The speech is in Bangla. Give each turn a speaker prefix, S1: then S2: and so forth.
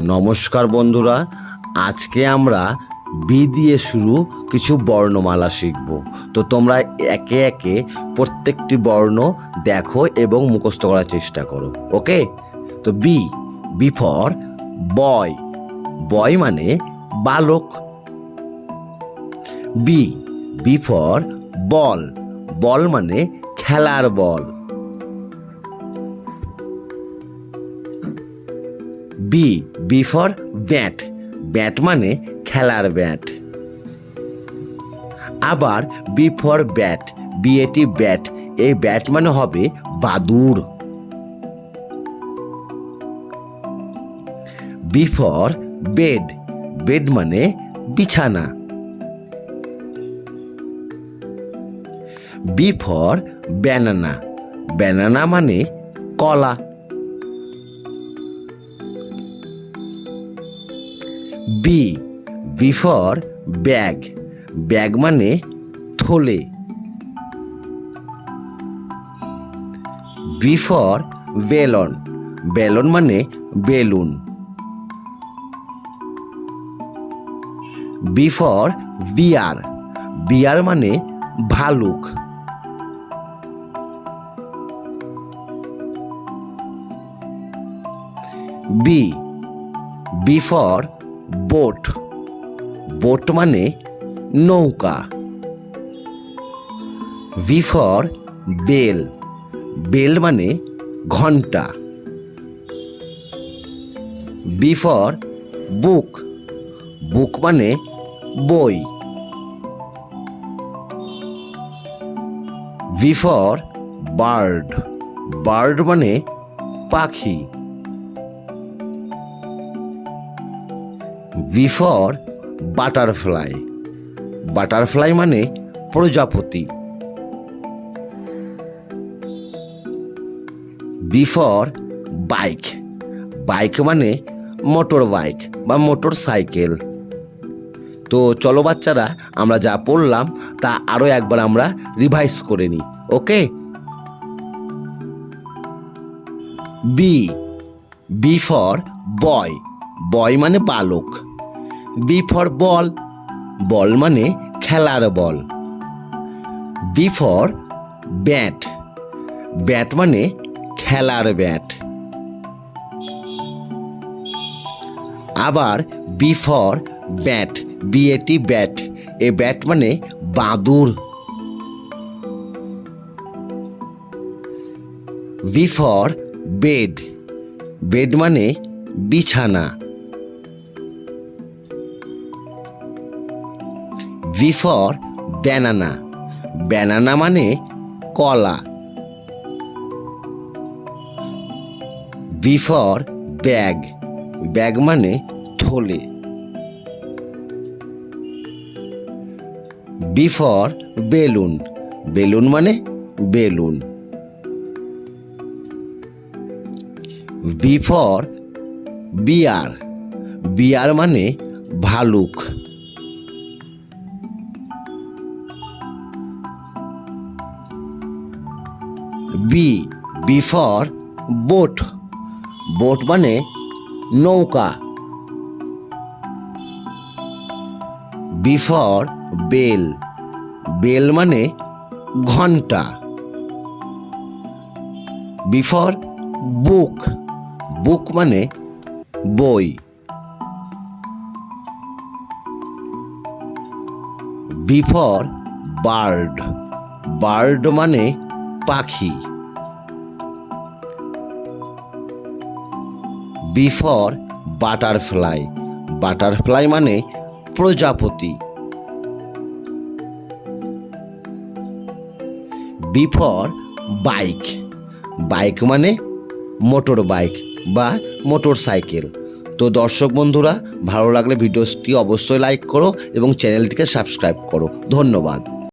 S1: নমস্কার বন্ধুরা, আজকে আমরা বি দিয়ে শুরু কিছু বর্ণমালা শিখব। তো তোমরা একে একে প্রত্যেকটি বর্ণ দেখো এবং মুখস্থ করার চেষ্টা করো, ওকে? তো B B for boy. Boy মানে বালক। B B for ball. Ball মানে খেলার ball. B B for bat bat মানে খেলার ব্যাট আবার B for bat B A T bat এই ব্যাট মানে হবে বাদুর বি ফর বেড বেড মানে বিছানা। বি ফর ব্যানানা ব্যানানা মানে কলা। B B for bag bag মানে থলে। B for balloon. বেলন মানে বেলুন। B for bear. বিয়ার মানে ভালুক। B B for boat. Boat মানে নৌকা। ভি ফর বেল বেল মানে ঘণ্টা। বি ফর বুক বুক মানে বই। ভি ফর বার্ড বার্ড মানে পাখি। ভি ফর বাটারফ্লাই বাটারফ্লাই মানে প্রজাপতি। বি ফর বাইক বাইক মানে মোটর বাইক বা মোটর সাইকেল তো চলো বাচ্চারা, আমরা যা পড়লাম, তা আরও একবার আমরা রিভাইজ করে নিই okay B B for boy boy মানে বালক। বি ফর বল বল মানে খেলার ball B for bat bat মানে খেলার ব্যাট আবার B for bat B A T bat A bat মানে বাদুর বি ফর বেড বেড মানে বিছানা। V for banana. ব্যানানা মানে কলা। B for bag. ব্যাগ মানে থলে। B for balloon. বেলুন মানে বেলুন। B for bear. বিয়ার মানে ভালুক। B B for boat boat মানে নৌকা। বি ফর বেল বেল মানে ঘণ্টা। বি ফর বুক বুক মানে বই। বি ফর বার্ড বার্ড মানে পাখি। বি ফর বাটারফ্লাই বাটারফ্লাই মানে প্রজাপতি। বি ফর বাইক বাইক মানে মোটর বাইক বা মোটর সাইকেল তো দর্শক বন্ধুরা, ভালো লাগলে ভিডিওটি অবশ্যই লাইক করো এবং চ্যানেলটিকে সাবস্ক্রাইব করো। ধন্যবাদ।